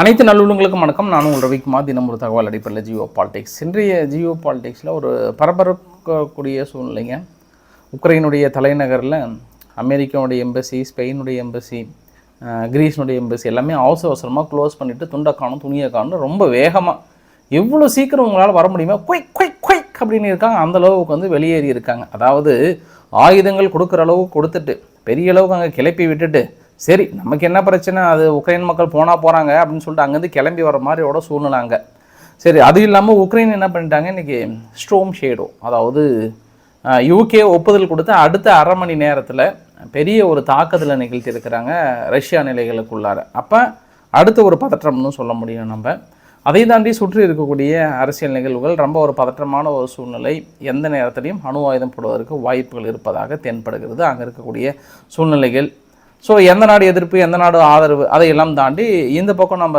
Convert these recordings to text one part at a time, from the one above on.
அனைத்து நல்லுள்ளங்களுக்கும் வணக்கம். நானும் உங்கள் ரவிக்குமார். தினம் ஒரு தகவல் அடிப்படையில் ஜியோ பாலிடிக்ஸ். இன்றைய ஜியோ பாலிடிக்ஸில் ஒரு பரபரக்கக்கூடிய சூழ்நிலைங்க. உக்ரைனுடைய தலைநகரில் அமெரிக்காவுடைய எம்பசி ஸ்பெயினுடைய எம்பசி கிரீஸ்னுடைய எம்பசி எல்லாமே அவசர அவசரமாக க்ளோஸ் பண்ணிவிட்டு துண்டை காணும் துணியை காணும் ரொம்ப வேகமாக எவ்வளோ சீக்கிரம் உங்களால் வர முடியுமோ குயிக் குயிக் குயிக் அப்படின்னு இருக்காங்க. அந்த அளவுக்கு வந்து வெளியேறி இருக்காங்க. அதாவது ஆயுதங்கள் கொடுக்குற அளவுக்கு கொடுத்துட்டு பெரிய அளவுக்கு அங்கே கிளப்பி விட்டுட்டு சரி நமக்கு என்ன பிரச்சனை? அது உக்ரைன் மக்கள் போனால் போகிறாங்க அப்படின்னு சொல்லிட்டு அங்கேருந்து கிளம்பி வர மாதிரியோட சூழ்நிலை அங்கே. சரி அது இல்லாமல் உக்ரைன் என்ன பண்ணிட்டாங்க? இன்றைக்கி ஸ்ட்ரோம் ஷேடோ அதாவது யூகே ஒப்புதல் கொடுத்து அடுத்த அரை மணி நேரத்தில் பெரிய ஒரு தாக்குதலை நிகழ்த்தி இருக்கிறாங்க ரஷ்யா நிலைகளுக்குள்ளார. அப்போ அடுத்த ஒரு பதற்றம்னு சொல்ல முடியும் நம்ம. அதை தாண்டி சுற்றி இருக்கக்கூடிய அரசியல் நிகழ்வுகள் ரொம்ப ஒரு பதற்றமான ஒரு சூழ்நிலை. எந்த நேரத்திலையும் அணு ஆயுதம் போடுவதற்கு வாய்ப்புகள் இருப்பதாக தென்படுகிறது. அங்கே இருக்கக்கூடிய சூழ்நிலைகள் ஸோ எந்த நாடு எதிர்ப்பு எந்த நாடு ஆதரவு அதையெல்லாம் தாண்டி இந்த பக்கம் நம்ம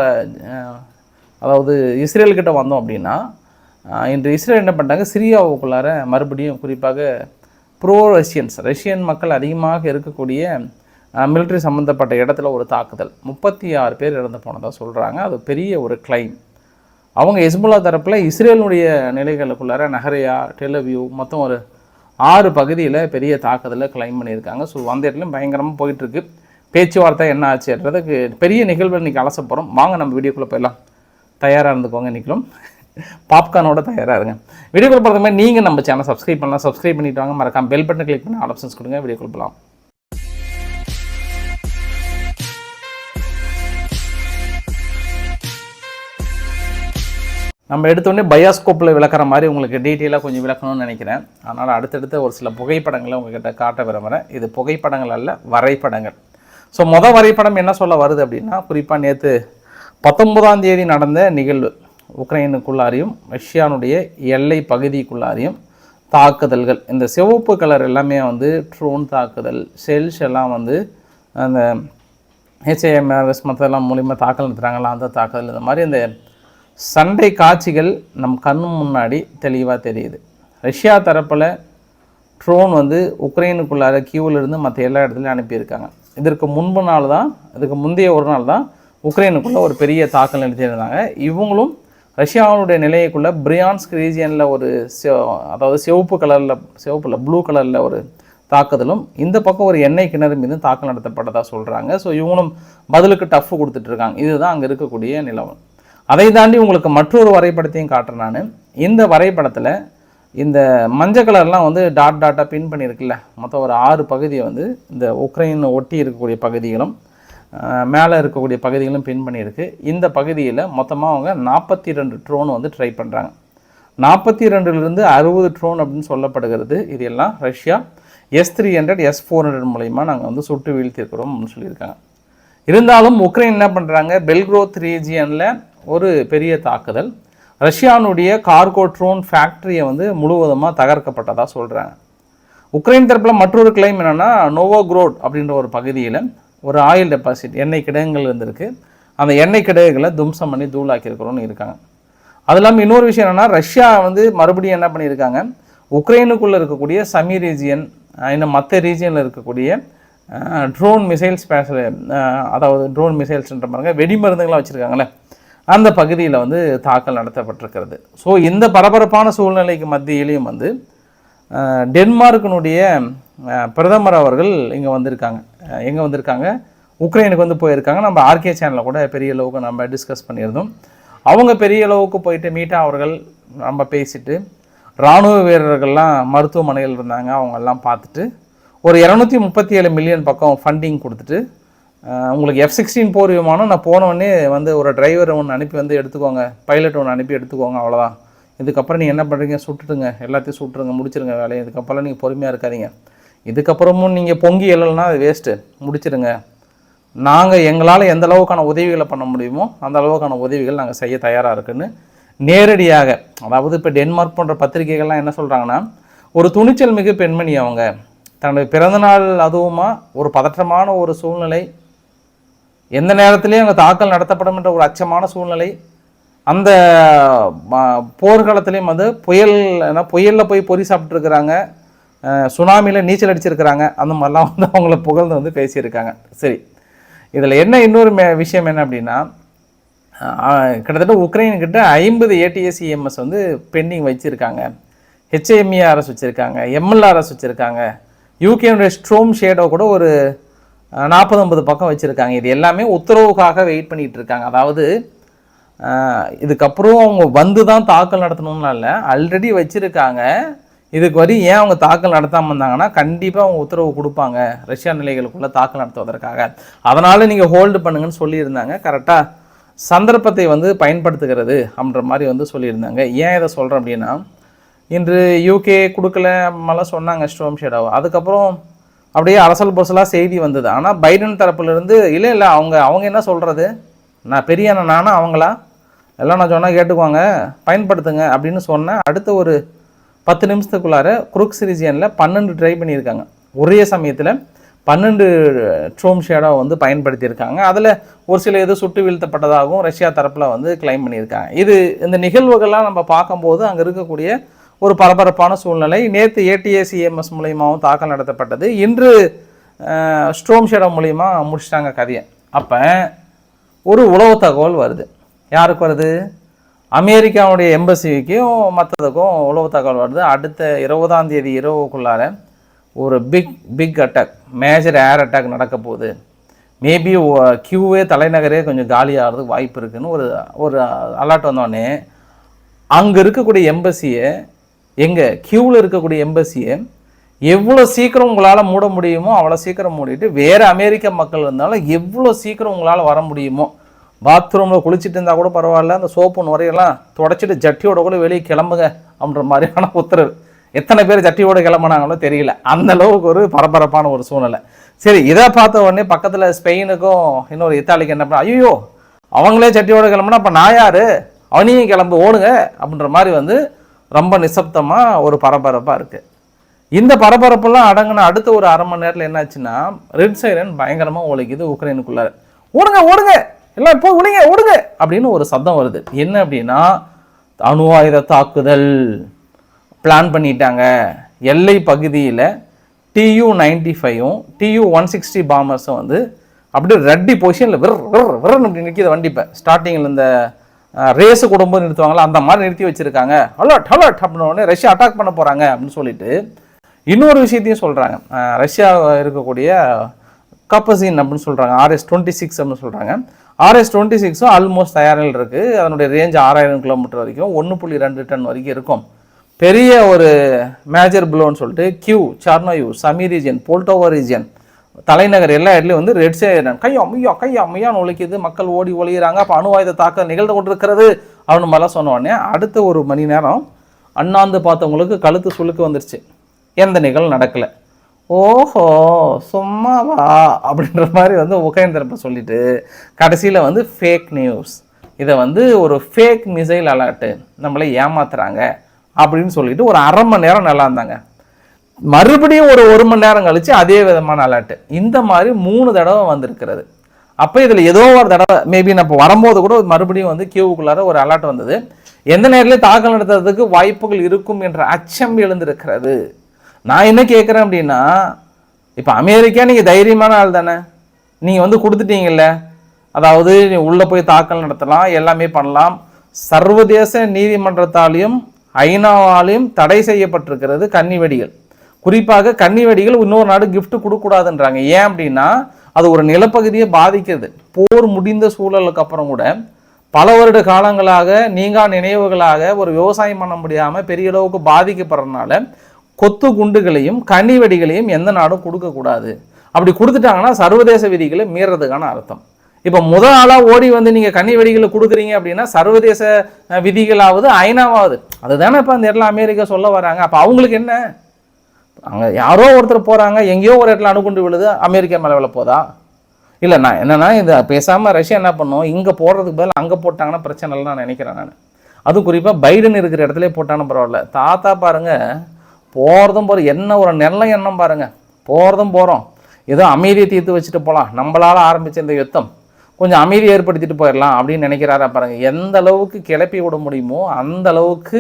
அதாவது இஸ்ரேல்கிட்ட வந்தோம் அப்படின்னா இன்று இஸ்ரேல் என்ன பண்ணிட்டாங்க? சிரியாவுக்குள்ளார மறுபடியும் குறிப்பாக ப்ரோ ரஷ்யன்ஸ் ரஷ்யன் மக்கள் அதிகமாக இருக்கக்கூடிய மிலிட்ரி சம்மந்தப்பட்ட இடத்துல ஒரு தாக்குதல். முப்பத்தி ஆறு பேர் இறந்து போனதாக சொல்கிறாங்க அது பெரிய ஒரு கிளைம் அவங்க ஹெஸ்புல்லா தரப்பில் இஸ்ரேலுடைய நிலைகளுக்குள்ளார நகரையா டெலவியூ மொத்தம் ஒரு ஆறு பகுதியில் பெரிய தாக்குதலில் கிளைம் பண்ணியிருக்காங்க. ஸோ அந்த இடத்துலையும் பயங்கரமாக போயிட்டுருக்கு. பேச்சுவார்த்தை என்ன ஆச்சுன்றதுக்கு பெரிய நிகழ்வு இன்றைக்கி அலச போகிறோம் வாங்க நம்ம வீடியோக்குள்ளே போயிடலாம். தயாராக இருந்துக்கோங்க இன்றைக்கும் பாப்கார்னோட தயாராக இருங்க. வீடியோக்குள்ளே போகிறதுக்கு மாதிரி நீங்கள் நம்ம சேனல் சப்ஸ்கிரைப் பண்ணலாம். சப்ஸ்கிரைப் பண்ணிவிட்டு வாங்க. மறக்காம பெல் பட்டன் கிளிக் பண்ணி ஆப்ஷன்ஸ் கொடுங்க. வீடியோக்குள்ளே போகலாம் நம்ம எடுத்தோடனே பயாஸ்கோப்பில் விளக்குற மாதிரி உங்களுக்கு டீட்டெயிலாக கொஞ்சம் விளக்கணும்னு நினைக்கிறேன். அதனால் அடுத்தடுத்த ஒரு சில புகைப்படங்களை உங்ககிட்ட காட்ட விரும்புகிறேன் இது புகைப்படங்கள் அல்ல வரைபடங்கள். ஸோ மொதல் வரைபடம் என்ன சொல்ல வருது அப்படின்னா குறிப்பாக நேற்று பத்தொன்பதாம் தேதி நடந்த நிகழ்வு. உக்ரைனுக்குள்ளாரையும் ரஷ்யானுடைய எல்லை பகுதிக்குள்ளாரையும் தாக்குதல்கள். இந்த சிவப்பு கலர் எல்லாமே வந்து ட்ரோன் தாக்குதல் செல்ஸ் எல்லாம் வந்து அந்த ஹெச்ஏஎம்ஆர்எஸ் மற்றெல்லாம் மூலிமா தாக்கல் நடத்துகிறாங்களா அந்த தாக்குதல் இந்த மாதிரி இந்த சண்டை காட்சிகள் நம் கண் முன்னாடி தெளிவாக தெரியுது. ரஷ்யா தரப்பில் ட்ரோன் வந்து உக்ரைனுக்குள்ளார கியூவிலிருந்து மற்ற எல்லா இடத்துலையும் அனுப்பியிருக்காங்க. இதற்கு முன்பு நாள் தான் இதுக்கு முந்தைய ஒரு நாள் தான் உக்ரைனுக்குள்ளே ஒரு பெரிய தாக்கல் நடத்தியிருந்தாங்க இவங்களும் ரஷ்யாவுடைய நிலையக்குள்ளே பிரியான்ஸ்க் ரீஜியனில் ஒரு செ- அதாவது சிவப்பு கலரில் சிவப்பில் ப்ளூ கலரில் ஒரு தாக்குதலும் இந்த பக்கம் ஒரு எண்ணெய் கிணறு மீது தாக்கல் நடத்தப்பட்டதாக சொல்கிறாங்க ஸோ இவங்களும் பதிலுக்கு டஃப் கொடுத்துட்ருக்காங்க இதுதான் அங்கே இருக்கக்கூடிய நிலவரம். அதை தாண்டி உங்களுக்கு மற்றொரு வரைபடத்தையும் காட்டுறேன் நான். இந்த வரைபடத்தில் இந்த மஞ்சள் கலர்லாம் வந்து டாட் டாட்டாக பின் பண்ணியிருக்குல்ல மொத்தம் ஒரு ஆறு பகுதியை வந்து இந்த உக்ரைன் ஒட்டி இருக்கக்கூடிய பகுதிகளும் மேலே இருக்கக்கூடிய பகுதிகளும் பின் பண்ணியிருக்கு. இந்த பகுதியில் மொத்தமாக அவங்க நாற்பத்தி ரெண்டு ட்ரோன் வந்து ட்ரை பண்ணுறாங்க நாற்பத்தி ரெண்டுலேருந்து அறுபது ட்ரோன் அப்படின்னு சொல்லப்படுகிறது. இது எல்லாம் Russia S three hundred S four hundred மூலயமா நாங்கள் வந்து சுட்டு வீழ்த்திருக்கிறோம் அப்படின்னு சொல்லியிருக்காங்க. இருந்தாலும் உக்ரைன் என்ன பண்ணுறாங்க பெல்க்ரோத் ரீஜியனில் ஒரு பெரிய தாக்குதல். ரஷ்யானுடைய கார்கோ ட்ரோன் ஃபேக்ட்ரியை வந்து முழுவதுமாக தகர்க்கப்பட்டதாக சொல்கிறாங்க உக்ரைன் தரப்பில் மற்றொரு கிளைம் என்னென்னா நோவோக்ரோட் அப்படின்ற ஒரு பகுதியில் ஒரு ஆயில் டெபாசிட் எண்ணெய் கிடங்குகள் இருந்திருக்கு. அந்த எண்ணெய் கிடங்குகளை தும்சம் பண்ணி தூளாக்கியிருக்கிறோன்னு இருக்காங்க. அது இல்லாமல் இன்னொரு விஷயம் என்னென்னா ரஷ்யா வந்து மறுபடியும் என்ன பண்ணியிருக்காங்க? உக்ரைனுக்குள்ளே இருக்கக்கூடிய சமி ரீஜியன் இன்னும் மற்ற ரீஜியனில் இருக்கக்கூடிய ட்ரோன் மிசைல்ஸ் பேச அதாவது ட்ரோன் மிசைல்ஸ்ன்ற பாருங்கள் வெடிமருந்துகள்லாம் வச்சுருக்காங்களே அந்த பகுதியில் வந்து தாக்கல் நடத்தப்பட்டிருக்கிறது. ஸோ இந்த பரபரப்பான சூழ்நிலைக்கு மத்தியிலையும் வந்து டென்மார்க்கினுடைய பிரதமர் அவர்கள் இங்கே வந்திருக்காங்க. எங்கே வந்திருக்காங்க? உக்ரைனுக்கு வந்து போயிருக்காங்க. நம்ம ஆர்கே சேனலில் கூட பெரிய அளவுக்கு நம்ம டிஸ்கஸ் பண்ணியிருந்தோம். அவங்க பெரிய அளவுக்கு போயிட்டு மீட்டா அவர்கள் நம்ம பேசிட்டு இராணுவ வீரர்கள்லாம் மருத்துவமனையில் இருந்தாங்க. அவங்கெல்லாம் பார்த்துட்டு ஒரு இரநூத்தி முப்பத்தி ஏழு மில்லியன் பக்கம் ஃபண்டிங் கொடுத்துட்டு உங்களுக்கு எஃப் சிக்ஸ்டீன் போர் விமானம் நான் போன வந்து ஒரு டிரைவர் ஒன்று அனுப்பி வந்து எடுத்துக்கோங்க. பைலட் ஒன்று அனுப்பி எடுத்துக்கோங்க அவ்வளோதான் இதுக்கப்புறம் நீங்கள் என்ன பண்ணுறீங்க சுட்டுட்டுங்க எல்லாத்தையும் சுட்டுருங்க முடிச்சிருங்க வேலையை. இதுக்கப்புறம் நீங்கள் பொறுமையாக இருக்காதீங்க. இதுக்கப்புறமும் நீங்கள் பொங்கி எழலைன்னா அது வேஸ்ட்டு முடிச்சிடுங்க நாங்கள் எங்களால் எந்த அளவுக்கான உதவிகளை பண்ண முடியுமோ அந்த அளவுக்கான உதவிகள் நாங்கள் செய்ய தயாராக இருக்குன்னு நேரடியாக அதாவது இப்போ டென்மார்க் போன்ற பத்திரிகைகள்லாம் என்ன சொல்கிறாங்கன்னா ஒரு துணிச்சல் மிகு பெண்மணி அவங்க. தன்னுடைய பிறந்தநாள் அதுவுமா ஒரு பதற்றமான ஒரு சூழ்நிலை எந்த நேரத்திலையும் அங்கே தாக்கல் நடத்தப்படும் என்ற ஒரு அச்சமான சூழ்நிலை அந்த ம- வந்து புயல் ஏன்னா புயலில் போய் பொறி சாப்பிட்ருக்குறாங்க சுனாமியில் நீச்சல் அடிச்சிருக்கிறாங்க அந்த மாதிரிலாம் வந்து அவங்கள புகழ்ந்து வந்து பேசியிருக்காங்க. சரி. இதில் என்ன இன்னொரு மே- விஷயம் என்ன அப்படின்னா கிட்டத்தட்ட உக்ரைன்கிட்ட ஐம்பது ஏடிஎஸ்இஎம்எஸ் வந்து பெண்டிங் வச்சுருக்காங்க. ஹெச்ஏஎம்இஆர்எஸ் வச்சுருக்காங்க எம்எல்ஆர்எஸ் வச்சுருக்காங்க. யூகேனுடைய ஸ்ட்ரோம் ஷேடோ கூட ஒரு நாற்பது ஐம்பது பக்கம் வச்சுருக்காங்க. இது எல்லாமே உத்தரவுக்காக வெயிட் பண்ணிகிட்டு இருக்காங்க அதாவது இதுக்கப்புறம் அவங்க வந்து தான் தாக்கல் நடத்தணும்னு இல்லை. ஆல்ரெடி வச்சுருக்காங்க. இதுக்கு வரி ஏன் அவங்க தாக்கல் நடத்தாமல் இருந்தாங்கன்னா கண்டிப்பாக அவங்க உத்தரவு கொடுப்பாங்க. ரஷ்யா நிலைகளுக்குள்ளே தாக்கல் நடத்துவதற்காக. அதனால் நீங்கள் ஹோல்டு பண்ணுங்கன்னு சொல்லியிருந்தாங்க. கரெக்டாக சந்தர்ப்பத்தை வந்து பயன்படுத்துகிறது அப்படின்ற மாதிரி வந்து சொல்லியிருந்தாங்க. ஏன் இதை சொல்கிறேன் அப்படின்னா இன்று யூகே கொடுக்கல மாதிரிலாம் சொன்னாங்க ஸ்டோம் ஷேடாவோ. அதுக்கப்புறம் அப்படியே அரசல் பொசலாக செய்தி வந்தது. ஆனால் பைடன் தரப்புலேருந்து இல்லை இல்லை அவங்க அவங்க என்ன சொல்கிறது நான் பெரிய அண்ணன் நானா அவங்களா? எல்லாம் நான் சொன்னால் கேட்டுக்குவாங்க. பயன்படுத்துங்க அப்படின்னு சொன்னேன் அடுத்த ஒரு பத்து நிமிஷத்துக்குள்ளார குரூக்ஸ் ரீஜியனில் பன்னெண்டு ட்ரை பண்ணியிருக்காங்க. ஒரே சமயத்தில் பன்னெண்டு ட்ரோம் ஷேடோ வந்து பயன்படுத்தியிருக்காங்க. அதில் ஒரு சில இது சுட்டு வீழ்த்தப்பட்டதாகவும் ரஷ்யா தரப்பில் வந்து கிளைம் பண்ணியிருக்காங்க. இது இந்த நிகழ்வுகள்லாம் நம்ம பார்க்கும்போது அங்கே இருக்கக்கூடிய ஒரு பரபரப்பான சூழ்நிலை. நேற்று ஏடிஏசிஎம்எஸ் மூலியமாகவும் தாக்கல் நடத்தப்பட்டது. இன்று ஸ்ட்ரோம் ஷேடோ மூலியமா முடிச்சிட்டாங்க கதையை. அப்போ ஒரு உளவு தகவல் வருது. யாருக்கு வருது? அமெரிக்காவுடைய எம்பசிக்கும் மற்றதுக்கும் உளவு தகவல் வருது. அடுத்த இருபதாம் தேதி இரவுக்குள்ளார ஒரு big big attack major air attack நடக்க போகுது. மேபி கியூவே தலைநகரே கொஞ்சம் காலியாகிறதுக்கு வாய்ப்பு இருக்குதுன்னு ஒரு ஒரு அலர்ட் வந்தோடனே அங்கே இருக்கக்கூடிய எம்பசியை எங்கள் கியூவில் இருக்கக்கூடிய எம்பசியை எவ்வளோ சீக்கிரம் உங்களால் மூட முடியுமோ அவ்வளோ சீக்கிரம் மூடிட்டு வேறு அமெரிக்க மக்கள் இருந்தாலும் எவ்வளோ சீக்கிரம் உங்களால் வர முடியுமோ? பாத்ரூமில் குளிச்சுட்டு இருந்தால் கூட பரவாயில்ல அந்த சோப்பு நுரையெல்லாம் தொடச்சிட்டு ஜட்டியோட கூட வெளியே கிளம்புங்க அப்படின்ற மாதிரியான உத்தரவு. எத்தனை பேர் ஜட்டியோட கிளம்புனாங்களோ தெரியல. அந்த அளவுக்கு ஒரு பரபரப்பான ஒரு சூழ்நிலை. சரி இதை பார்த்த உடனே பக்கத்தில் ஸ்பெயினுக்கும் இன்னொரு இத்தாலிக்கு என்ன பண்ண ஐயோ அவங்களே சட்டியோட கிளம்புனா அப்போ நான் யார்? அவனையும் கிளம்பு ஓடுங்க அப்படின்ற மாதிரி வந்து ரொம்ப நிசப்தமாக ஒரு பரபரப்பாக இருக்குது இந்த பரபரப்பெல்லாம் அடங்கின அடுத்த ஒரு அரை மணி நேரத்தில் என்னாச்சுன்னா ரெட் சைரன் பயங்கரமாக ஒழிக்குது உக்ரைனுக்குள்ளார ஓடுங்க ஓடுங்க எல்லாம் போய் ஒழிங்க ஓடுங்க அப்படின்னு ஒரு சத்தம் வருது என்ன அப்படின்னா அணு ஆயுத தாக்குதல் பிளான் பண்ணிட்டாங்க எல்லை பகுதியில் டியூ நைன்டி ஃபைவும் டியூ ஒன் சிக்ஸ்டி பாமர்ஸும் வந்து அப்படியே ரெட்டி பொசிஷனில் விர் விர் விரன்னு அப்படி நிற்கிது வண்டி இப்போ ஸ்டார்டிங்கில் இந்த ரேஸு குடும்பம் நிறுத்துவாங்களா அந்த மாதிரி நிறுத்தி வச்சுருக்காங்க. அலர்ட் அலர்ட் அப்படின்னு உடனே ரஷ்யா அட்டாக் பண்ண போகிறாங்க அப்படின்னு சொல்லிட்டு இன்னொரு விஷயத்தையும் சொல்கிறாங்க ரஷ்யா இருக்கக்கூடிய கப்பசின் அப்படின்னு சொல்கிறாங்க ஆர்எஸ் டுவெண்ட்டி சிக்ஸ் அப்படின்னு சொல்கிறாங்க ஆர்எஸ் டுவெண்ட்டி சிக்ஸும் ஆல்மோஸ்ட் தயாரில் இருக்குது அதனுடைய ரேஞ்ச் ஆறாயிரம் கிலோமீட்டர் வரைக்கும் ஒன்று புள்ளி ரெண்டு டன் வரைக்கும் இருக்கும். பெரிய ஒரு மேஜர் ப்ளோன்னு சொல்லிட்டு கியூ சார்னோயூ சமி ரீஜியன் போல்டோவா ரீஜியன் தலைநகர் எல்லா இடத்துலையும் வந்து ரெட் சேரன் கையா மையா கையா மையான்னு ஒழிக்குது மக்கள் ஓடி ஒழிகிறாங்க அப்போ அணுவாயுத தாக்கம் நிகழ்ந்து கொண்டிருக்கிறது அப்படின்னு மாதிரிலாம் சொன்னோடனே அடுத்த ஒரு மணி நேரம் அண்ணாந்து பார்த்தவங்களுக்கு கழுத்து சுழுக்கு வந்துருச்சு. எந்த நிகழ்வு நடக்கலை. ஓஹோ சும்மாவா? அப்படின்ற மாதிரி வந்து உகேந்திரப்ப சொல்லிட்டு கடைசியில் வந்து ஃபேக் நியூஸ் இதை வந்து ஒரு ஃபேக் மிசைல் அலர்ட்டு நம்மளை ஏமாத்துறாங்க அப்படின்னு சொல்லிட்டு ஒரு அரை மணி நேரம் நல்லா இருந்தாங்க. மறுபடியும் ஒரு ஒரு மணி நேரம் கழித்து அதே விதமான அலர்ட் இந்த மாதிரி மூணு தடவை வந்திருக்கிறது. அப்போ இதில் ஏதோ ஒரு தடவை மேபி நான் இப்போ வரும்போது கூட மறுபடியும் வந்து கியூவுக்குள்ளார ஒரு அலர்ட் வந்தது. எந்த நேரத்தில் தாக்கல் நடத்துறதுக்கு வாய்ப்புகள் இருக்கும் என்ற அச்சம் எழுந்திருக்கிறது. நான் என்ன கேட்குறேன் அப்படின்னா இப்போ அமெரிக்கா நீங்கள் தைரியமான ஆள் தானே. நீங்கள் வந்து கொடுத்துட்டீங்கல்ல. அதாவது நீ உள்ளே போய் தாக்கல் நடத்தலாம் எல்லாமே பண்ணலாம். சர்வதேச நீதிமன்றத்தாலையும் ஐநாவாலையும் தடை செய்யப்பட்டிருக்கிறது கன்னி வெடிகள். குறிப்பாக கன்னி வெடிகள் இன்னொரு நாடு கிஃப்ட் கொடுக்கூடாதுன்றாங்க ஏன் அப்படின்னா அது ஒரு நிலப்பகுதியை பாதிக்கிறது போர் முடிந்த சூழலுக்கு அப்புறம் கூட பல வருட காலங்களாக நீங்கா நினைவுகளாக ஒரு விவசாயம் பண்ண முடியாமல் பெரிய அளவுக்கு பாதிக்கப்படுறதுனால கொத்து குண்டுகளையும் கன்னி வெடிகளையும் எந்த நாடும் கொடுக்கக்கூடாது. அப்படி கொடுத்துட்டாங்கன்னா சர்வதேச விதிகளை மீறதுக்கான அர்த்தம். இப்போ முதல் ஆளாக ஓடி வந்து நீங்கள் கன்னி வெடிகளை கொடுக்குறீங்க அப்படின்னா சர்வதேச விதிகளாவது ஐநாவாவது. அதுதானே இப்போ அந்த இடத்துல அமெரிக்கா சொல்ல வராங்க. அப்போ அவங்களுக்கு என்ன? அங்கே யாரோ ஒருத்தர் போகிறாங்க எங்கேயோ ஒரு இடத்துல அணுகுண்டு விழுது அமெரிக்கா மேலே விழ போதா? இல்லை நான் என்னன்னா இது பேசாமல் ரஷ்யா என்ன பண்ணும்? இங்கே போடுறதுக்கு பதில் அங்கே போட்டாங்கன்னா பிரச்சனை இல்லை நான் நினைக்கிறேன் நான். அதுவும் குறிப்பாக பைடன் இருக்கிற இடத்துல போட்டாலும் பரவாயில்ல. தாத்தா பாருங்கள் போகிறதும் போகிற என்ன ஒரு நல்ல எண்ணம் பாருங்கள் போகிறதும் போகிறோம் ஏதோ அமைதியை தீர்த்து வச்சுட்டு போகலாம் நம்மளால் ஆரம்பித்த இந்த யுத்தம் கொஞ்சம் அமைதியை ஏற்படுத்திட்டு போயிடலாம் அப்படின்னு நினைக்கிறாரா பாருங்கள் எந்த அளவுக்கு கிளப்பி விட முடியுமோ அந்த அளவுக்கு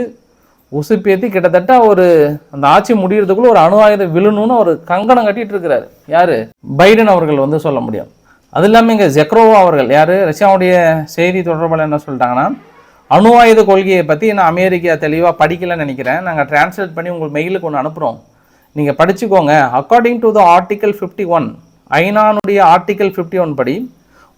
உசுப்பேத்தி கிட்டத்தட்ட ஒரு அந்த ஆட்சி முடிகிறதுக்குள்ள ஒரு அணு ஆயுதம் விழுணும்னு ஒரு கங்கணம் கட்டிட்டு இருக்கிறாரு. யாரு? பைடன் அவர்கள் வந்து சொல்ல முடியும். அது இல்லாமல் இங்கே ஜெக்ரோவா அவர்கள் யார்? ரஷ்யாவுடைய செய்தி தொடர்பாளர் என்ன சொல்லிட்டாங்கன்னா அணு ஆயுத கொள்கையை பற்றி நான் அமெரிக்கா தெளிவாக படிக்கலைன்னு நினைக்கிறேன். நாங்கள் டிரான்ஸ்லேட் பண்ணி உங்களுக்கு மெயிலுக்கு ஒன்று அனுப்புகிறோம் நீங்கள் படிச்சுக்கோங்க. According to the article fifty one ஐநானுடைய article fifty one படி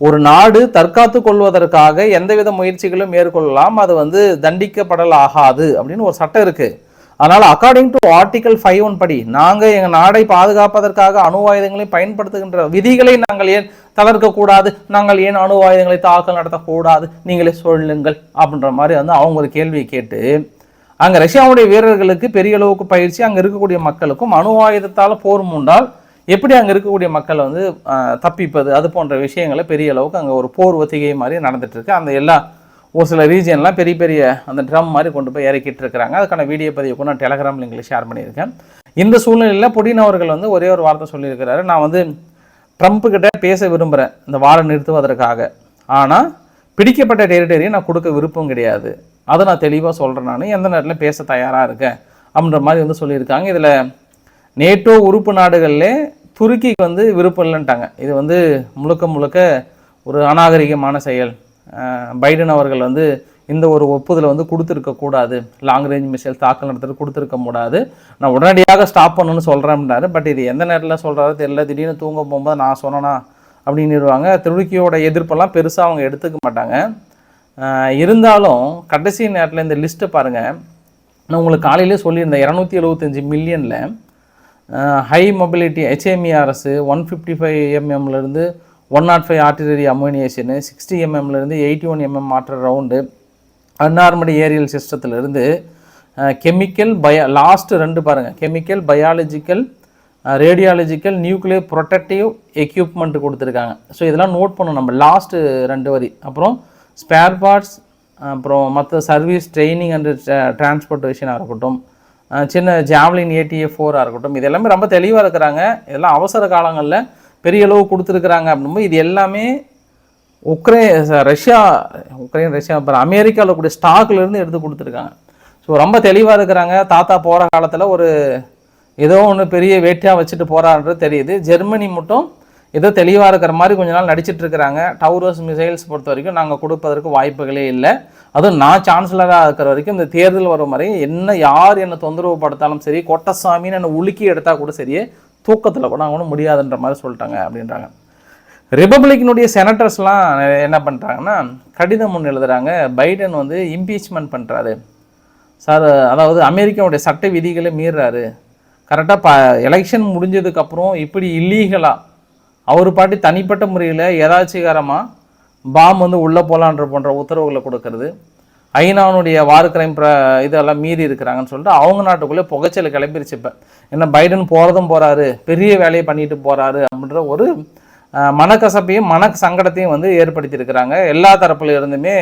ஒரு நாடு தற்காத்து கொள்வதற்காக எந்தவித முயற்சிகளும் மேற்கொள்ளலாம் அது வந்து தண்டிக்கப்படல் ஆகாது அப்படின்னு ஒரு சட்டம் இருக்குது அதனால் according to article five one படி நாங்கள் எங்கள் நாடை பாதுகாப்பதற்காக அணு ஆயுதங்களை பயன்படுத்துகின்ற விதிகளை நாங்கள் ஏன் தளர்க்கக்கூடாது? நாங்கள் ஏன் அணு ஆயுதங்களை தாக்கல் நடத்தக்கூடாது? நீங்களே சொல்லுங்கள் அப்படின்ற மாதிரி வந்து அவங்க ஒரு கேள்வியை கேட்டு அங்கே ரஷ்யாவுடைய வீரர்களுக்கு பெரிய அளவுக்கு பயிற்சி அங்கே இருக்கக்கூடிய மக்களுக்கும் அணு ஆயுதத்தால் போர் மூண்டால் எப்படி அங்கே இருக்கக்கூடிய மக்கள் வந்து தப்பிப்பது அது போன்ற விஷயங்களை பெரிய அளவுக்கு அங்கே ஒரு போர் ஒத்திகை மாதிரி நடந்துகிட்ருக்கு அந்த எல்லா ஒரு சில ரீஜியன்லாம் பெரிய பெரிய அந்த ட்ரம் மாதிரி கொண்டு போய் இறக்கிட்டு இருக்கிறாங்க. அதுக்கான வீடியோ பதிவு கூட நான் டெலகிராம் லிங்கில் ஷேர் பண்ணியிருக்கேன். இந்த சூழ்நிலையில் புடின் அவர்கள் வந்து ஒரே ஒரு வார்த்தை சொல்லியிருக்கிறாரு. நான் வந்து ட்ரம்ப்புக்கிட்ட பேச விரும்புகிறேன் இந்த வாரம் நிறுத்துவதற்காக. ஆனால் பிடிக்கப்பட்ட டெரிட்டரியை நான் கொடுக்க விருப்பம் கிடையாது. அதை நான் தெளிவாக சொல்கிறேன் நான். எந்த நேரத்தில் பேச தயாராக இருக்கேன்? அப்படின்ற மாதிரி வந்து சொல்லியிருக்காங்க. இதில் நேட்டோ உறுப்பு நாடுகளில் துருக்கிக்கு வந்து விருப்பம் இல்லைன்ட்டாங்க. இது வந்து முழுக்க முழுக்க ஒரு அநாகரிகமான செயல். பைடன் அவர்கள் வந்து இந்த ஒரு ஒப்புதலை வந்து கொடுத்துருக்கக்கூடாது லாங் ரேஞ்ச் மிசைல் தாக்கல் நடத்துறது கொடுத்துருக்க கூடாது. நான் உடனடியாக ஸ்டாப் பண்ணணும்னு சொல்கிறேன்னாரு பட் இது எந்த நேரத்தில் சொல்கிறாரோ தெரியல. திடீர்னு தூங்க போகும்போது நான் சொன்னேனா அப்படின்னுருவாங்க துருக்கியோட எதிர்ப்பெல்லாம் பெருசாக அவங்க எடுத்துக்க மாட்டாங்க. இருந்தாலும் கடைசி நேரத்தில் இந்த லிஸ்ட்டை பாருங்கள் நான் உங்களுக்கு காலையிலே சொல்லியிருந்தேன். இரநூத்தி எழுபத்தஞ்சி மில்லியனில் high mobility HMERS one fifty five எம்எம்லேருந்து one nought five artillery ammunition sixty எம்எம்லேருந்து eighty one MM மாற்ற ரவுண்டு அன்னார்மடி ஏரியல் சிஸ்டத்துலேருந்து கெமிக்கல் பயா லாஸ்ட்டு ரெண்டு பாருங்கள் chemical biological radiological nuclear protective equipment கொடுத்துருக்காங்க. ஸோ இதெல்லாம் நோட் பண்ணணும். நம்ம லாஸ்ட்டு ரெண்டு வரி. அப்புறம் ஸ்பேர் பார்ட்ஸ் அப்புறம் மற்ற சர்வீஸ் ட்ரைனிங் அண்ட் டிரான்ஸ்போர்ட்டேஷனாக இருக்கட்டும். சின்ன ஜாவ்லின் ஏடிஏ ஃபோராக இருக்கட்டும் இது எல்லாமே ரொம்ப தெளிவாக இருக்கிறாங்க. இதெல்லாம் அவசர காலங்களில் பெரிய அளவு கொடுத்துருக்குறாங்க அப்படின்போது இது எல்லாமே உக்ரைன் ரஷ்யா உக்ரைன் ரஷ்யா அப்புறம் அமெரிக்காவில் கூடிய ஸ்டாக்லேருந்து எடுத்து கொடுத்துருக்காங்க. ஸோ ரொம்ப தெளிவாக இருக்கிறாங்க. தாத்தா போகிற காலத்தில் ஒரு ஏதோ ஒன்று பெரிய வேட்டியாக வச்சுட்டு போகிறான்றது தெரியுது. ஜெர்மனி மட்டும் ஏதோ தெளிவாக இருக்கிற மாதிரி கொஞ்ச நாள் நடிச்சிட்டு இருக்கிறாங்க டவுரஸ் மிசைல்ஸ் பொறுத்த வரைக்கும் நாங்கள் கொடுப்பதற்கு வாய்ப்புகளே இல்லை. அதுவும் நான் சான்சலராக இருக்கிற வரைக்கும் இந்த தேர்தல் வரும் வரை என்ன யார் என்னை தொந்தரவு படுத்தாலும் சரி கொட்டசாமின்னு என்னை உலுக்கி எடுத்தால் கூட சரியே தூக்கத்தில் கூட அவங்க முடியாதுன்ற மாதிரி சொல்லிட்டாங்க அப்படின்றாங்க. ரிப்பப்ளிக்கினுடைய செனட்டர்ஸ்லாம் என்ன பண்ணுறாங்கன்னா கடிதம் ஒன்று எழுதுகிறாங்க பைடன் வந்து இம்பீச்மெண்ட் பண்ணுறாரு சார் அதாவது அமெரிக்காவுடைய சட்ட விதிகளை மீறுறாரு. கரெக்டாக ப எலெக்ஷன் முடிஞ்சதுக்கப்புறம் இப்படி இல்லீகலாக அவர் பாட்டி தனிப்பட்ட முறையில் ஏதாச்சிகாரமாக பாம் வந்து உள்ளே போகலான்ற போன்ற உத்தரவுகளை கொடுக்கறது. ஐநாவுடைய வார் கிரைம் ப்ர இதெல்லாம் மீறி இருக்கிறாங்கன்னு சொல்லிட்டு அவங்க நாட்டுக்குள்ளே புகைச்சலை கிளம்பிருச்சு இப்போ. ஏன்னா பைடன் போகிறதும் போகிறாரு பெரிய வேலையை பண்ணிட்டு போகிறாரு அப்படின்ற ஒரு மனக்கசப்பையும் மன சங்கடத்தையும் வந்து ஏற்படுத்தியிருக்கிறாங்க எல்லா தரப்புல இருந்துமே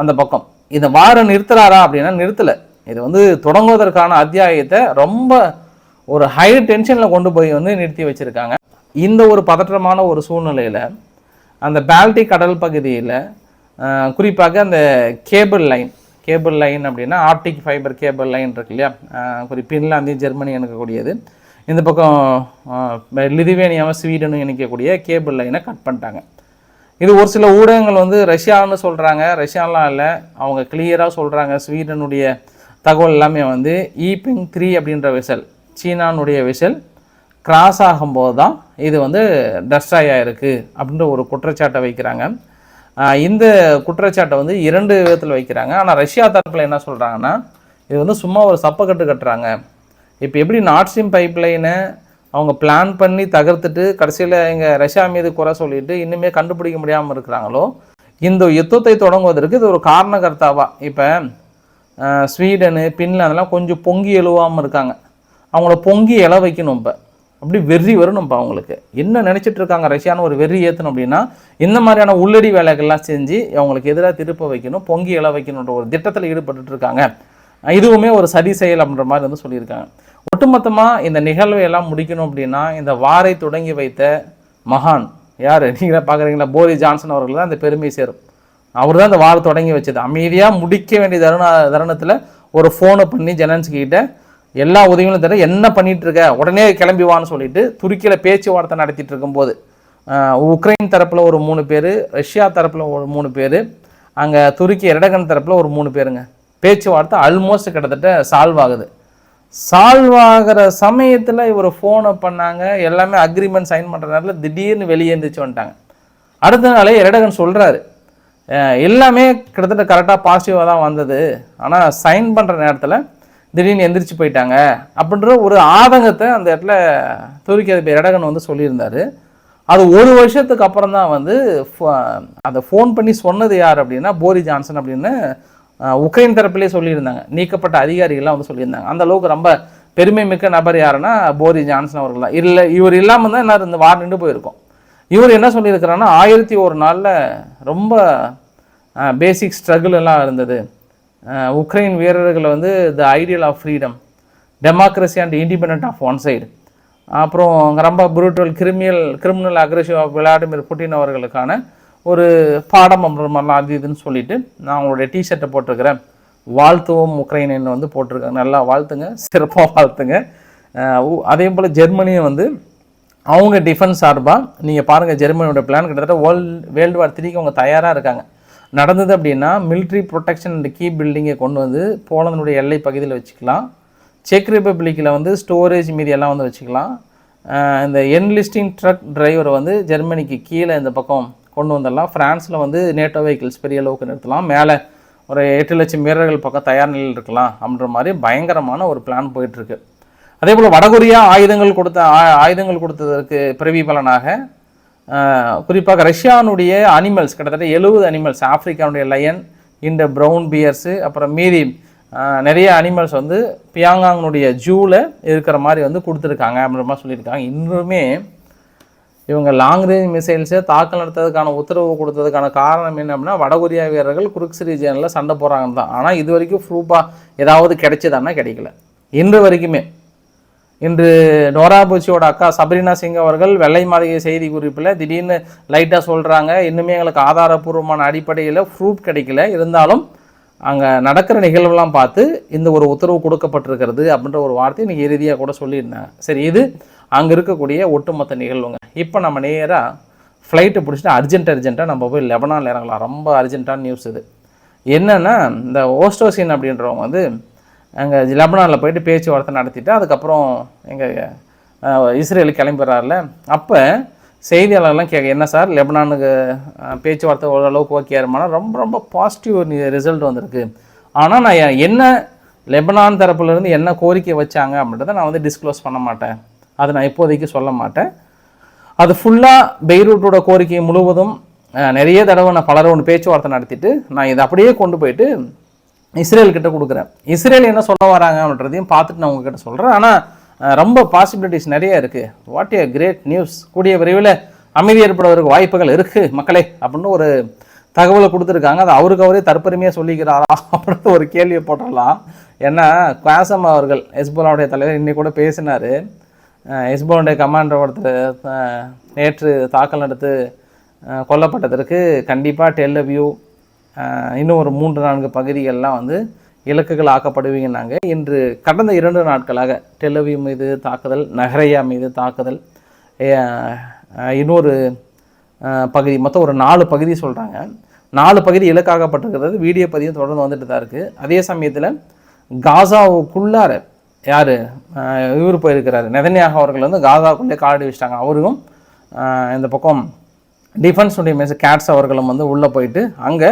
அந்த பக்கம். இந்த வாரம் நிறுத்துறாரா அப்படின்னா நிறுத்தலை. இது வந்து தொடங்குவதற்கான அத்தியாயத்தை ரொம்ப ஒரு ஹை டென்ஷனில் கொண்டு போய் வந்து நிறுத்தி வச்சுருக்காங்க. இந்த ஒரு பதற்றமான ஒரு சூழ்நிலையில் அந்த பால்டிக் கடல் பகுதியில் குறிப்பாக அந்த கேபிள் லைன் கேபிள் லைன் அப்படின்னா ஆப்டிக் ஃபைபர் கேபிள் லைன் இருக்கு இல்லையா? அஹ் குறி பின்லாந்து ஜெர்மனி இணைக்கக்கூடியது இந்த பக்கம் லிதுவேனியாவும் ஸ்வீடனும் இணைக்கக்கூடிய கேபிள் லைனை கட் பண்ணிட்டாங்க. இது ஒரு சில ஊடகங்கள் வந்து ரஷ்யான்னு சொல்கிறாங்க ரஷ்யாலாம் இல்லை. அவங்க கிளியராக சொல்கிறாங்க ஸ்வீடனுடைய தகவல் எல்லாமே வந்து e ஈபிங் த்ரீ அப்படின்ற விசல் சீனானுடைய விசல் கிராஸ் ஆகும்போது தான் இது வந்து டஸ்ட்ராய் ஆயிருக்கு அப்படின்ற ஒரு குற்றச்சாட்டை வைக்கிறாங்க. இந்த குற்றச்சாட்டை வந்து இரண்டு விதத்தில் வைக்கிறாங்க. ஆனால் ரஷ்யா தரப்பில் என்ன சொல்கிறாங்கன்னா இது வந்து சும்மா ஒரு சப்பக்கட்டு கட்டுறாங்க. இப்போ எப்படி நார்த் பைப் லைனை அவங்க பிளான் பண்ணி தகர்த்துட்டு கடைசியில் இங்கே ரஷ்யா மீது குறை சொல்லிட்டு இன்னுமே கண்டுபிடிக்க முடியாமல் இருக்கிறாங்களோ இந்த யுத்தத்தை தொடங்குவதற்கு இது ஒரு காரணகர்த்தாவா? இப்போ ஸ்வீடனு பின்லாந்தெல்லாம் கொஞ்சம் பொங்கி எழுவாமல் இருக்காங்க. அவங்கள பொங்கி எழ வைக்கணும் இப்போ. அப்படி வெறி வரணும்ப்பா அவங்களுக்கு. என்ன நினச்சிட்டு இருக்காங்க ரஷ்யான்னு ஒரு வெறி ஏற்றணும் அப்படின்னா இந்த மாதிரியான உள்ளடி வேலைகள்லாம் செஞ்சு அவங்களுக்கு எதிராக திருப்ப வைக்கணும் பொங்கி எழ வைக்கணுன்ற ஒரு திட்டத்தில் ஈடுபட்டுட்டு இருக்காங்க. இதுவுமே ஒரு சதி செயல் அப்படின்ற மாதிரி வந்து சொல்லியிருக்காங்க. ஒட்டுமொத்தமாக இந்த நிகழ்வை எல்லாம் முடிக்கணும் அப்படின்னா இந்த வாரை தொடங்கி வைத்த மகான் யார்? நீங்களே பார்க்குறீங்களா போரி ஜான்சன் அவர்கள் தான் இந்த பெருமை சேரும். அவர் தான் இந்த வாரை தொடங்கி வச்சது. அமைதியாக முடிக்க வேண்டிய தருண தருணத்தில் ஒரு ஃபோனை பண்ணி ஜெனன்ஸ்கிட்ட எல்லா உதவிகளும் தர என்ன பண்ணிட்டு இருக்க உடனே கிளம்பி வான்னு சொல்லிட்டு துருக்கியில் பேச்சுவார்த்தை நடத்திட்டு இருக்கும்போது உக்ரைன் தரப்பில் ஒரு மூணு பேர் ரஷ்யா தரப்பில் ஒரு மூணு பேர் அங்கே துருக்கி எரடகன் தரப்பில் ஒரு மூணு பேருங்க. பேச்சுவார்த்தை ஆல்மோஸ்ட் கிட்டத்தட்ட சால்வ் ஆகுது. சால்வ் ஆகிற சமயத்தில் இவர் ஃபோனை பண்ணாங்க எல்லாமே அக்ரிமெண்ட் சைன் பண்ணுற நேரத்தில் திடீர்னு வெளியே எழுந்திரிச்சு வந்துட்டாங்க. அடுத்த நாளே எரடகன் சொல்கிறாரு எல்லாமே கிட்டத்தட்ட கரெக்டாக பாசிட்டிவாக தான் வந்தது. ஆனால் சைன் பண்ணுற நேரத்தில் திடீர்னு எந்திரிச்சு போயிட்டாங்க அப்படின்ற ஒரு ஆதங்கத்தை அந்த இடத்துல துருக்கி அதிபர் எடகன் வந்து சொல்லியிருந்தார். அது ஒரு வருஷத்துக்கு அப்புறம் தான் வந்து ஃப- அதை ஃபோன் பண்ணி சொன்னது யார் அப்படின்னா போரி ஜான்சன் அப்படின்னு உக்ரைன் தரப்பிலே சொல்லியிருந்தாங்க. நீக்கப்பட்ட அதிகாரிகள்லாம் வந்து சொல்லியிருந்தாங்க. அந்த அளவுக்கு ரொம்ப பெருமை மிக்க நபர் யாருன்னா போரி ஜான்சன் அவர்கள் தான் இல்லை இவர் இல்லாமல் தான் என்ன இந்த வார் நின்று போயிருக்கோம். இவர் என்ன சொல்லியிருக்கிறாருன்னா ஆயிரத்தி ஒரு நாளில் ரொம்ப பேசிக் ஸ்ட்ரகிள் எல்லாம் இருந்தது. உக்ரைன் வீரர்களை வந்து the ideal of freedom democracy and independent of one side அப்புறம் ரொம்ப brutal criminal criminal aggressive of Vladimir Putin அவர்களுக்கான ஒரு பாடம் அப்படின்றமாதிரிலாம் அது இதுன்னு சொல்லிட்டு நான் அவங்களுடைய டிஷர்ட்டை போட்டிருக்கிறேன். வாழ்த்துவோம் உக்ரைனின்னு வந்து போட்டிருக்காங்க நல்லா வாழ்த்துங்க சிறப்பாக வாழ்த்துங்க. உ- அதே போல் ஜெர்மனியும் வந்து அவங்க டிஃபென்ஸ் சார்பாக நீங்கள் பாருங்கள் ஜெர்மனியோட பிளான் கிட்டத்தட்ட வேர்ல்டு வேர்ல்டு வார் த்ரீக்கு அவங்க தயாராக இருக்காங்க. நடந்தது அப்படின்னா மிலிட்ரி ப்ரொடெக்ஷன் அண்ட் கீ பில்டிங்கை கொண்டு வந்து போலந்தினுடைய எல்லை பகுதியில் வச்சுக்கலாம். செக் ரிப்பப்ளிக்கில் வந்து ஸ்டோரேஜ் மீதி எல்லாம் வந்து வச்சுக்கலாம். இந்த என்லிஸ்டிங் ட்ரக் டிரைவரை வந்து ஜெர்மனிக்கு கீழே இந்த பக்கம் கொண்டு வந்துடலாம். ஃப்ரான்ஸில் வந்து நேட்டோ வெஹிக்கிள்ஸ் பெரிய அளவுக்கு நிறுத்தலாம். மேலே ஒரு எட்டு லட்சம் வீரர்கள் பக்கம் தயார் நிலையில் இருக்கலாம் அப்படின்ற மாதிரி பயங்கரமான ஒரு பிளான் போயிட்டுருக்கு அதே போல் வடகொரியா ஆயுதங்கள் கொடுத்த ஆ- ஆயுதங்கள் கொடுத்ததற்கு பிரதிபலனாக பலனாக குறிப்பாக ரஷ்யானுடைய அனிமல்ஸ் கிட்டத்தட்ட எழுபது அனிமல்ஸ் ஆப்ரிக்காவுடைய லயன் இந்த ப்ரௌன் பியர்ஸு அப்புறம் மீதி நிறைய அனிமல்ஸ் வந்து பியாங்காங்கனுடைய ஜூவில் இருக்கிற மாதிரி வந்து கொடுத்துருக்காங்க அப்படின்ற மாதிரி சொல்லியிருக்காங்க. இன்னுமே இவங்க லாங் ரேஞ்ச் மிசைல்ஸை தாக்கல் நடத்துறதுக்கான உத்தரவு கொடுத்ததுக்கான காரணம் என்ன அப்படின்னா வடகொரியா வீரர்கள் குருக்ஸ் ரீஜனில் சண்டை போகிறாங்கன்னு தான். ஆனால் இது வரைக்கும் ப்ரூஃபாக ஏதாவது கிடைச்சதானா கிடைக்கல. இன்று வரைக்குமே இன்று நோரா பூச்சியோட அக்கா சபரினா சிங் அவர்கள் வெள்ளை மாளிகை செய்தி குறிப்பில் திடீர்னு லைட்டாக சொல்கிறாங்க இன்னுமே எங்களுக்கு ஆதாரப்பூர்வமான அடிப்படையில் ப்ரூஃப் கிடைக்கல. இருந்தாலும் அங்கே நடக்கிற நிகழ்வுலாம் பார்த்து இந்த ஒரு உத்தரவு கொடுக்கப்பட்டிருக்கிறது அப்படின்ற ஒரு வார்த்தை இன்றைக்கி இறுதியாக கூட சொல்லியிருந்தாங்க சரி இது அங்கே இருக்கக்கூடிய ஒட்டுமொத்த நிகழ்வுங்க. இப்போ நம்ம நேராக ஃப்ளைட்டை பிடிச்சிட்டு அர்ஜென்ட் அர்ஜென்ட்டாக நம்ம போய் லெபனானில் இறங்கலாம். ரொம்ப அர்ஜென்ட்டான நியூஸ் இது. என்னென்னா இந்த ஓஸ்டோசின் அப்படின்றவங்க வந்து அங்கே லெபனானில் போயிட்டு பேச்சுவார்த்தை நடத்திட்டு அதுக்கப்புறம் எங்கள் இஸ்ரேலுக்கு கிளம்பிடுறாருல. அப்போ செய்தியாளர்லாம் கேட்க என்ன சார் லெபனானுக்கு பேச்சுவார்த்தை ஓரளவுக்கு ஓகே இருமானா ரொம்ப ரொம்ப பாசிட்டிவ் ரிசல்ட் வந்திருக்கு. ஆனால் நான் என்ன லெபனான் தரப்புலேருந்து என்ன கோரிக்கை வச்சாங்க அப்படின்றத நான் வந்து டிஸ்க்ளோஸ் பண்ண மாட்டேன். அதை நான் இப்போதைக்கு சொல்ல மாட்டேன். அது ஃபுல்லாக பெய்ரூட்டோட கோரிக்கை முழுவதும் நிறைய தடவை நான் பல ரவுண்ட் பேச்சுவார்த்தை நடத்திட்டு நான் இதை அப்படியே கொண்டு போயிட்டு இஸ்ரேல் கிட்ட கொடுக்குறேன். இஸ்ரேல் என்ன சொல்ல வராங்க அப்படின்றதையும் பார்த்துட்டு நான் உங்ககிட்ட சொல்கிறேன் ஆனால் ரொம்ப பாசிபிலிட்டிஸ் நிறைய இருக்குது வாட் ஏ கிரேட் நியூஸ் கூடிய விரைவில் அமைதி ஏற்படுவதற்கு வாய்ப்புகள் இருக்குது மக்களே அப்படின்னு ஒரு தகவலை கொடுத்துருக்காங்க. அது அவருக்கு அவரே தற்பெருமையாக சொல்லிக்கிறாரா அப்படின்னு ஒரு கேள்வியை போட்டுடலாம். ஏன்னா குவாசம் அவர்கள் ஹெஸ்போலாவுடைய தலைவர் இன்னைக்கு கூட பேசினார். ஹெஸ்போலுடைய கமாண்டர் ஒருத்தர் நேற்று தாக்கல் நடத்து கொல்லப்பட்டதற்கு கண்டிப்பாக டெல்லவியூ இன்னும் ஒரு மூன்று நான்கு பகுதிகள்லாம் வந்து இலக்குகள் ஆக்கப்படுவீங்கன்னாங்க இன்று கடந்த இரண்டு நாட்களாக டெலவி மீது தாக்குதல் நகரையா மீது தாக்குதல் இன்னொரு பகுதி மொத்தம் ஒரு நாலு பகுதி சொல்கிறாங்க நாலு பகுதி இலக்காகப்பட்டிருக்கிறது வீடியோ பதிவும் தொடர்ந்து வந்துட்டு தான் இருக்குது அதே சமயத்தில் காசாவுக்குள்ளார யார் இவர் போயிருக்கிறாரு. நெதன்யாக அவர்கள் வந்து காசாவுக்குள்ளே காலடி வச்சிட்டாங்க. அவரும் இந்த பக்கம் டிஃபென்ஸ் உடைய மிஸ் கேட்ஸ் அவர்களும் வந்து உள்ளே போயிட்டு அங்கே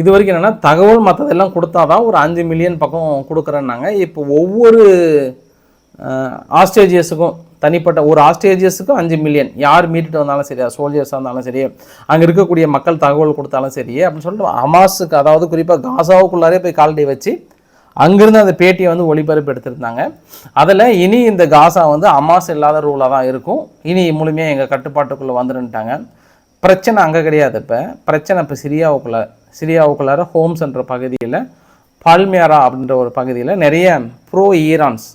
இது வரைக்கும் என்னென்னா தகவல் மற்றதெல்லாம் கொடுத்தா தான் ஒரு அஞ்சு மில்லியன் பக்கம் கொடுக்குறேன்னாங்க. இப்போ ஒவ்வொரு ஆஸ்ட்ரேஜியஸுக்கும் தனிப்பட்ட ஒரு ஆஸ்ட்ரேஜியஸுக்கும் அஞ்சு மில்லியன் யார் மீட்டுட்டு வந்தாலும் சரி சோல்ஜர்ஸாக இருந்தாலும் சரி அங்கே இருக்கக்கூடிய மக்கள் தகவல் கொடுத்தாலும் சரி அப்படின்னு சொல்லிட்டு ஹமாஸுக்கு அதாவது குறிப்பாக காசாவுக்குள்ளாரே போய் கால்டி வச்சு அங்கேருந்து அந்த பேட்டியை வந்து ஒளிபரப்பு எடுத்திருந்தாங்க. அதில் இனி இந்த காசா வந்து அமாஸ் இல்லாத ரூலாக தான் இருக்கும். இனி முழுமையாக எங்கள் கட்டுப்பாட்டுக்குள்ளே வந்துருன்ட்டாங்க. பிரச்சனை அங்கே கிடையாது இப்போ. பிரச்சனை இப்போ சிரியாவுக்குள்ளே சிரியாவுக்குள்ளார ஹோம்ஸ் என்ற பகுதியில் பால்மியாரா அப்படின்ற ஒரு பகுதியில் நிறைய ப்ரோ ஈரான்ஸ்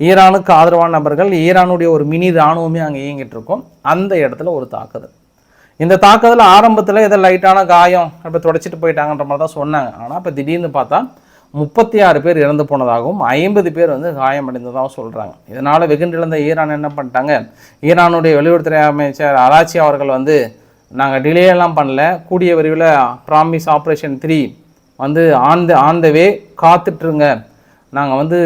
ஈரானுக்கு ஆதரவான நபர்கள் ஈரானுடைய ஒரு மினி இராணுவமே அங்கே இயங்கிட்டு இருக்கும். அந்த இடத்துல ஒரு தாக்குதல். இந்த தாக்குதல் ஆரம்பத்தில் ஏதோ லைட்டான காயம் இப்போ தொடச்சிட்டு போயிட்டாங்கன்ற மாதிரி தான் சொன்னாங்க. ஆனால் இப்போ திடீர்னு பார்த்தா முப்பத்தி ஆறு பேர் இறந்து போனதாகவும் ஐம்பது பேர் வந்து காயமடைந்ததாகவும் சொல்கிறாங்க இதனால் வெகுண்டிழந்த ஈரான் என்ன பண்ணிட்டாங்க? ஈரானுடைய வெளியுறவுத்துறை அமைச்சர் அராச்சி அவர்கள் வந்து நாங்கள் டிலே எல்லாம் பண்ணல. கூடிய விரைவில் ப்ராமிஸ் ஆப்ரேஷன் த்ரீ வந்து on the on the way காத்துட்ருங்க. நாங்கள் வந்து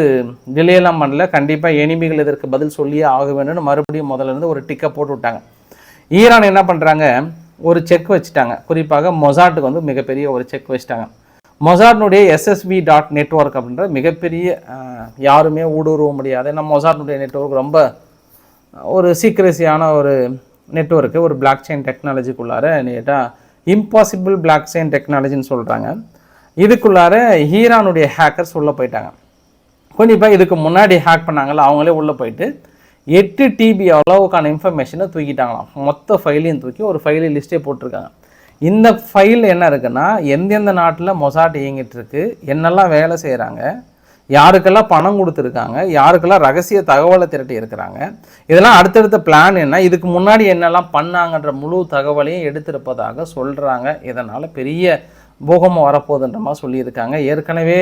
டிலேலாம் எல்லாம் பண்ணல. கண்டிப்பாக எனிமிகள் இதற்கு பதில் சொல்லியே ஆக வேண்டும்னு மறுபடியும் முதல்ல இருந்து ஒரு டிக்கை போட்டு விட்டாங்க. ஈரான் என்ன பண்ணுறாங்க ஒரு செக் வச்சுட்டாங்க. குறிப்பாக மொசாட்டுக்கு வந்து மிகப்பெரிய ஒரு செக் வச்சுட்டாங்க. மொசாட்னுடைய எஸ்எஸ்வி டாட் நெட்ஒர்க் அப்படின்ற மிகப்பெரிய யாருமே ஊடுருவ முடியாது. ஏன்னா மொசாட்னுடைய நெட்ஒர்க் ரொம்ப ஒரு சீக்ரஸியான ஒரு நெட்ஒர்க்கு ஒரு பிளாக் செயின் டெக்னாலஜிக்குள்ளார நேட்டாக இம்பாசிபிள் பிளாக் செயின் டெக்னாலஜின்னு சொல்கிறாங்க இதுக்குள்ளார ஹீரானுடைய ஹேக்கர்ஸ் உள்ளே போயிட்டாங்க. கண்டிப்பாக இதுக்கு முன்னாடி ஹேக் பண்ணாங்கல்ல அவங்களே உள்ளே போயிட்டு எட்டு டிபி அளவுக்கான இன்ஃபர்மேஷனை தூக்கிட்டாங்களாம். மொத்த ஃபைலையும் தூக்கி ஒரு ஃபைலு லிஸ்ட்டே போட்டிருக்காங்க. இந்த ஃபைல் என்ன இருக்குன்னா எந்தெந்த நாட்டில் மொசாட் இயங்கிட்டு இருக்கு என்னெல்லாம் வேலை செய்கிறாங்க யாருக்கெல்லாம் பணம் கொடுத்துருக்காங்க யாருக்கெல்லாம் ரகசிய தகவலை திரட்டி இருக்கிறாங்க இதெல்லாம் அடுத்தடுத்த பிளான் என்ன இதுக்கு முன்னாடி என்னெல்லாம் பண்ணாங்கன்ற முழு தகவலையும் எடுத்திருப்பதாக சொல்கிறாங்க இதனால் பெரிய பூகம்பம் வரப்போகுதுன்ற மாதிரி சொல்லியிருக்காங்க. ஏற்கனவே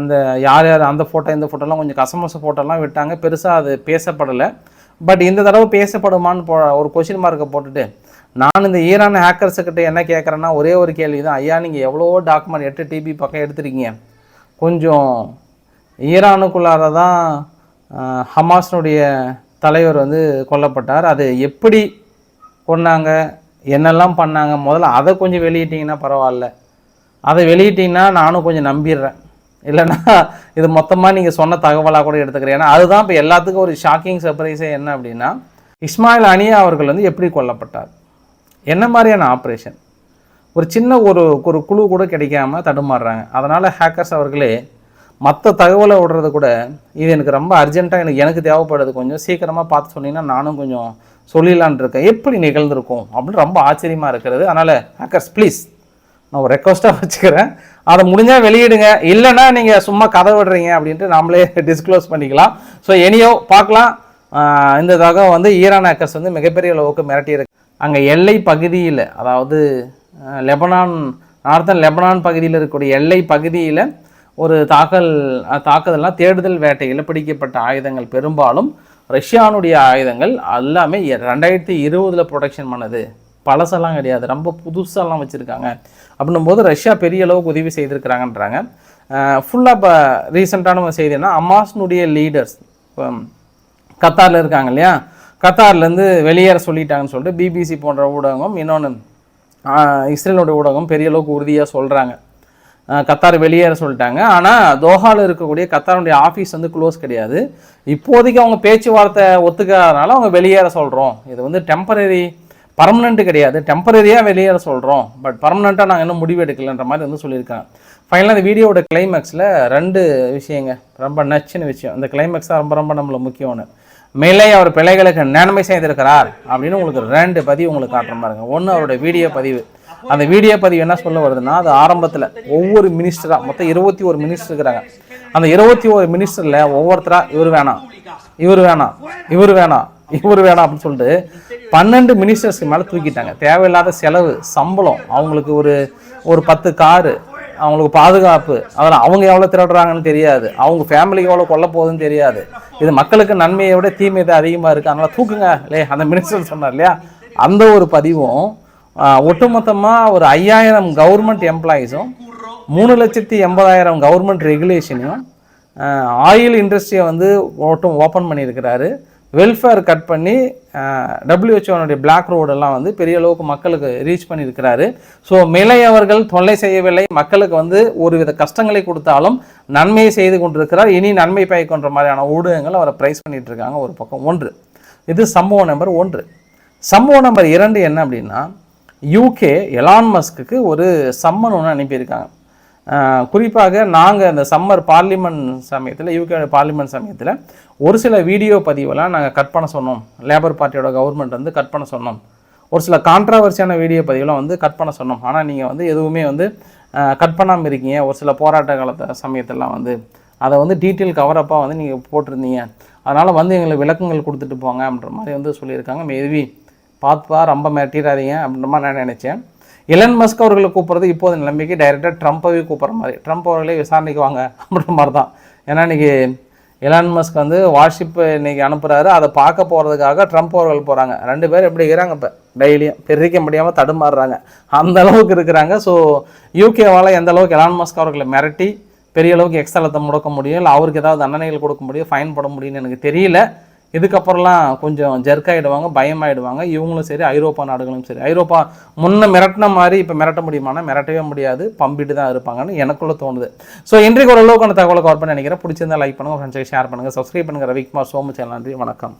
இந்த யார் யார் அந்த ஃபோட்டோ இந்த ஃபோட்டோலாம் கொஞ்சம் கசமச ஃபோட்டோலாம் விட்டாங்க. பெருசாக அது பேசப்படலை. பட் இந்த தடவை பேசப்படுமான்னு போ ஒரு கொஷின் மார்க்கை போட்டுட்டு நான் இந்த ஈரான் ஹேக்கர்ஸுக்கிட்ட என்ன கேட்குறேன்னா ஒரே ஒரு கேள்வி தான் ஐயா நீங்கள் எவ்வளோ டாக்குமெண்ட் எட்டு டிபி பக்கம் எடுத்துருக்கீங்க. கொஞ்சம் ஈரானுக்குள்ளார தான் ஹமாஸ்னுடைய தலைவர் வந்து கொல்லப்பட்டார். அது எப்படி கொன்னாங்க என்னெல்லாம் பண்ணாங்க முதல்ல அதை கொஞ்சம் வெளியிட்டீங்கன்னா பரவாயில்ல. அதை வெளியிட்டிங்கன்னா நானும் கொஞ்சம் நம்பிடுறேன். இல்லைன்னா இது மொத்தமாக நீங்கள் சொன்ன தகவலாக கூட எடுத்துக்கிறேன். ஏன்னா அதுதான் இப்போ எல்லாத்துக்கும் ஒரு ஷாக்கிங் சர்ப்ரைஸே என்ன அப்படின்னா இஸ்மாயில் அனியா அவர்கள் வந்து எப்படி கொல்லப்பட்டார்? என்ன மாதிரியான ஆப்ரேஷன் ஒரு சின்ன ஒரு ஒரு குழு கூட கிடைக்காம தடுமாறுறாங்க. அதனால் ஹேக்கர்ஸ் அவர்களே மற்ற தகவலை விடுறது கூட இது எனக்கு ரொம்ப அர்ஜென்ட்டாக எனக்கு எனக்கு தேவைப்படுது. கொஞ்சம் சீக்கிரமாக பார்த்து சொன்னீங்கன்னா நானும் கொஞ்சம் சொல்லிடலான் இருக்கேன். எப்படி நிகழ்ந்திருக்கும்? அப்படின்னு ரொம்ப ஆச்சரியமாக இருக்கிறது. அதனால் ஹேக்கர்ஸ் ப்ளீஸ் நான் ஒரு ரெக்வஸ்ட்டாக வச்சுக்கிறேன். அதை முடிஞ்சால் வெளியிடுங்க. இல்லைன்னா நீங்கள் சும்மா கதை விடுறீங்க அப்படின்ட்டு நாமளே டிஸ்க்ளோஸ் பண்ணிக்கலாம். ஸோ எனியோ பார்க்கலாம். இந்த தகவல் வந்து ஈரான் ஹேக்கர்ஸ் வந்து மிகப்பெரிய அளவுக்கு மிரட்டியிருக்கு. அங்கே எல்லை பகுதியில் அதாவது லெபனான் நார்த்தன் லெபனான் பகுதியில் இருக்கக்கூடிய எல்லை பகுதியில் ஒரு தாக்கல் தாக்குதல்னால் தேடுதல் வேட்டையில் பிடிக்கப்பட்ட ஆயுதங்கள். பெரும்பாலும் ரஷ்யானுடைய ஆயுதங்கள் எல்லாமே ரெண்டாயிரத்தி இருபதில் ப்ரொடக்ஷன் பண்ணது. பழசெல்லாம் கிடையாது. ரொம்ப புதுசாலாம் வச்சுருக்காங்க. அப்படின்னும் போது ரஷ்யா பெரிய அளவுக்கு உதவி செய்திருக்கிறாங்கன்றாங்க. ஃபுல்லாக இப்போ ரீசெண்டான செய்தினா அமாஸ்னுடைய லீடர்ஸ் கத்தாரில் இருக்காங்க இல்லையா? கத்தார்லேருந்து வெளியேற சொல்லிட்டாங்கன்னு சொல்லிட்டு பிபிசி போன்ற ஊடகம் இன்னொன்று இஸ்ரேலோட ஊடகம் பெரிய அளவுக்கு உறுதியாக சொல்கிறாங்க கத்தார் வெளியேற சொல்லிட்டாங்க. ஆனால் தோஹாவில் இருக்கக்கூடிய கத்தாருடைய ஆஃபீஸ் வந்து க்ளோஸ் கிடையாது. இப்போதைக்கு அவங்க பேச்சுவார்த்தை ஒத்துக்காதனால அவங்க வெளியேற சொல்கிறோம் இது வந்து டெம்பரரி பர்மனெண்ட்டு கிடையாது. டெம்பரரியாக வெளியேற சொல்கிறோம் பட் பர்மனெண்ட்டாக நாங்கள் இன்னும் முடிவு எடுக்கலைன்ற மாதிரி வந்து சொல்லியிருக்காங்க. ஃபைனலாக அந்த வீடியோவோட கிளைமேக்ஸில் ரெண்டு விஷயங்க. ரொம்ப நச்சுன்னு விஷயம். அந்த கிளைமேக்ஸ் தான் ரொம்ப ரொம்ப நம்மளுக்கு முக்கியம்னு. மேலே அவர் பிள்ளைகளுக்கு நன்மை செய்திருக்கிறார் அப்படின்னு உங்களுக்கு ரெண்டு பதிவு உங்களுக்கு காட்டுற பாருங்க ஒன்று அவருடைய வீடியோ பதிவு. அந்த வீடியோ பதிவு என்ன சொல்ல வருதுன்னா அது ஆரம்பத்தில் ஒவ்வொரு மினிஸ்டராக மொத்தம் இருபத்தி ஒரு மினிஸ்டர் இருக்கிறாங்க. அந்த இருபத்தி ஒரு மினிஸ்டரில் ஒவ்வொருத்தராக இவர் வேணாம் இவர் வேணாம் இவர் வேணாம் இவர் வேணாம் அப்படின்னு சொல்லிட்டு பன்னெண்டு மினிஸ்டர்ஸ்க்கு மேலே தூக்கிட்டாங்க. தேவையில்லாத செலவு சம்பளம் அவங்களுக்கு ஒரு ஒரு பத்து காரு அவங்களுக்கு பாதுகாப்பு. அதில் அவங்க எவ்வளோ திருடுறாங்கன்னு தெரியாது. அவங்க ஃபேமிலிக்கு எவ்வளோ கொல்ல போகுதுன்னு தெரியாது. இது மக்களுக்கு நன்மையை விட தீமை தான் அதிகமாக இருக்குது அதனால் தூக்குங்க. இல்லையா அந்த மினிஸ்டர் சொன்னார் இல்லையா? அந்த ஒரு பதிவும் ஒட்டுமொத்தமாக ஒரு ஐயாயிரம் கவர்மெண்ட் எம்ப்ளாயீஸும் மூணு லட்சத்தி எண்பதாயிரம் கவர்மெண்ட் ரெகுலேஷனையும் ஆயில் இண்டஸ்ட்ரியை வந்து ஓட்டும் ஓப்பன் பண்ணியிருக்கிறாரு. வெல்ஃபேர் கட் பண்ணி டபிள்யூஹெச்ஓனுடைய பிளாக் ரோடெல்லாம் வந்து பெரிய அளவுக்கு மக்களுக்கு ரீச் பண்ணியிருக்கிறாரு. ஸோ மிளையவர்கள் தொல்லை செய்யவில்லை. மக்களுக்கு வந்து ஒருவித கஷ்டங்களை கொடுத்தாலும் நன்மையை செய்து கொண்டிருக்கிறார். இனி நன்மை பயக்கின்ற மாதிரியான ஊடகங்கள் அவரை ப்ரைஸ் பண்ணிகிட்ருக்காங்க இருக்காங்க ஒரு பக்கம். ஒன்று இது சம்பவம் நம்பர் ஒன்று. சம்பவம் நம்பர் இரண்டு என்ன அப்படின்னா யூகே எலான் மஸ்க்கு ஒரு சம்மன் ஒன்று அனுப்பியிருக்காங்க. குறிப்பாக நாங்கள் இந்த சம்மர் பார்லிமெண்ட் சமயத்தில் யூகே பார்லிமெண்ட் சமயத்தில் ஒரு சில வீடியோ பதிவெல்லாம் நாங்கள் கட் பண்ண சொன்னோம். லேபர் பார்ட்டியோட கவர்மெண்ட் வந்து கட் பண்ண சொன்னோம். ஒரு சில கான்ட்ராவர்சியான வீடியோ பதிவெலாம் வந்து கட் பண்ண சொன்னோம். ஆனால் நீங்கள் வந்து எதுவுமே வந்து கட் பண்ணாமல் இருக்கீங்க. ஒரு சில போராட்ட காலத்தை சமயத்தெல்லாம் வந்து. அதை வந்து டீட்டெயில் கவரப்பாக வந்து நீங்கள் போட்டிருந்தீங்க. அதனால் வந்து எங்களுக்கு விளக்கங்கள் கொடுத்துட்டு போங்க அப்படின்ற மாதிரி வந்து சொல்லியிருக்காங்க. மேபி பார்த்துப்பா ரொம்ப மிரட்டிடாதீங்க அப்படின்ற மாதிரி நான் நினச்சேன். எலன் மஸ்க் அவர்களை கூப்பிட்றது இப்போது நிலைமைக்கு டைரெக்டாக ட்ரம்ப்பவே கூப்பிட்ற மாதிரி. ட்ரம்ப் அவர்களே விசாரணைக்கு வாங்க அப்படின்ற மாதிரி தான் ஏன்னா இன்னைக்கு எலான் மஸ்க் வந்து வாட்ஸ்அப் இன்றைக்கி அனுப்புகிறாரு அதை பார்க்க போகிறதுக்காக ட்ரம்ப் அவர்கள் போகிறாங்க ரெண்டு பேரும் எப்படி இருக்கிறாங்க இப்போ? டெய்லியும் பிரிக்க முடியாமல் தடுமாறுறாங்க. அந்த அளவுக்கு இருக்கிறாங்க. ஸோ யூகேவால் எந்த அளவுக்கு எலான் மஸ்க் அவர்களை மிரட்டி பெரிய அளவுக்கு எக்ஸ்தலத்தை முடக்க முடியும் இல்லை அவருக்கு ஏதாவது தண்டனைகள் கொடுக்க முடியும் ஃபைன் போட முடியும்னு எனக்கு தெரியல. இதுக்கப்புறம்லாம் கொஞ்சம் ஜெர்க் ஆகிடுவாங்க பயமாயிடுவாங்க. இவங்களும் சரி ஐரோப்பா நாடுகளும் சரி. ஐரோப்பா முன்ன மிரட்டின மாதிரி இப்போ மிரட்ட முடியுமானா மிரட்டவே முடியாது. பம்பிட்டு தான் இருப்பாங்கன்னு எனக்குள்ளே தோணுது. ஸோ இன்றைக்கு ஒரு அளவுக்கு அந்த தகவலை கவர் பண்ணி நினைக்கிறேன். பிடிச்சிருந்தா லைக் பண்ணுங்கள் ஃப்ரெண்ட்ஸுக்கு ஷேர் பண்ணுங்கள் சப்ஸ்கிரைப் பண்ணுங்கள் ரவிக்குமார் சோமச்சேல் நன்றி வணக்கம்.